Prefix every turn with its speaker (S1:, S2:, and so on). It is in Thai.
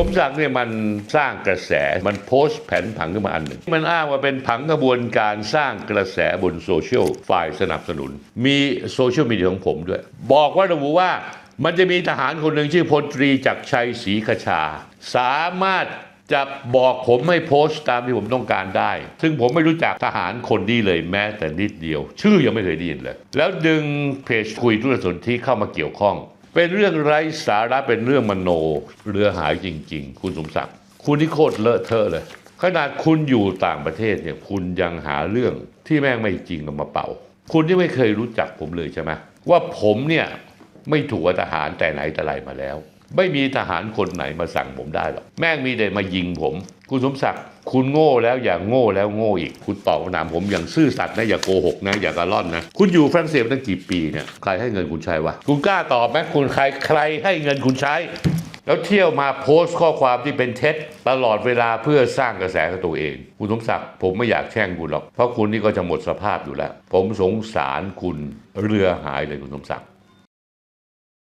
S1: สมศักดิ์เนี่ยมันสร้างกระแสมันโพสต์แผนผังขึ้นมาอันหนึ่ง มันอ้างว่าเป็นผังกระบวนการสร้างกระแสบนโซเชียลฝ่ายสนับสนุน มีโซเชียลมีเดียของผมด้วย บอกว่าระบุว่ามันจะมีทหารคนหนึ่งชื่อพลตรีจักรชัยศรีขชา สามารถจะบอกผมให้โพสต์ตามที่ผมต้องการได้ ซึ่งผมไม่รู้จักทหารคนนี้เลยแม้แต่นิดเดียว ชื่อยังไม่เคยได้ยินเลย แล้วดึงเพจคุยธุรสนที่เข้ามาเกี่ยวข้อง เป็นเรื่องไร้สาระเป็นเรื่องมโนเรือหายจริง ๆ คุณสมศักดิ์คุณนี่โคตรเลอะเทอะเลย ขนาดคุณอยู่ต่างประเทศเนี่ยคุณยังหาเรื่องที่แม่งไม่จริงออกมาเป่า คุณที่ไม่เคยรู้จักผมเลยใช่ไหมว่าผมเนี่ยไม่ถูกทหารแต่ไหนแต่ไรมาแล้ว ไม่มีทหารคนไหนมาสั่งผมได้หรอก แม่งมีแต่มายิงผม คุณสมศักดิ์คุณโง่แล้วอย่าโง่แล้วโง่อีก คุณตอบคำถามผมอย่างซื่อสัตย์นะอย่าโกหกนะอย่ากระล่อนนะ คุณอยู่ฝรั่งเศสตั้งกี่ปีเนี่ยใครให้เงินคุณใช้วะคุณกล้าตอบไหมคุณใครใครให้เงินคุณใช้ แล้วเที่ยวมาโพสต์ข้อความที่เป็นเท็จตลอดเวลาเพื่อสร้างกระแสกับตัวเอง คุณสมศักดิ์ผมไม่อยากแช่งคุณหรอกเพราะคุณนี่ก็จะหมดสภาพอยู่แล้ว ผมสงสารคุณเรือหายเลยคุณสมศักดิ์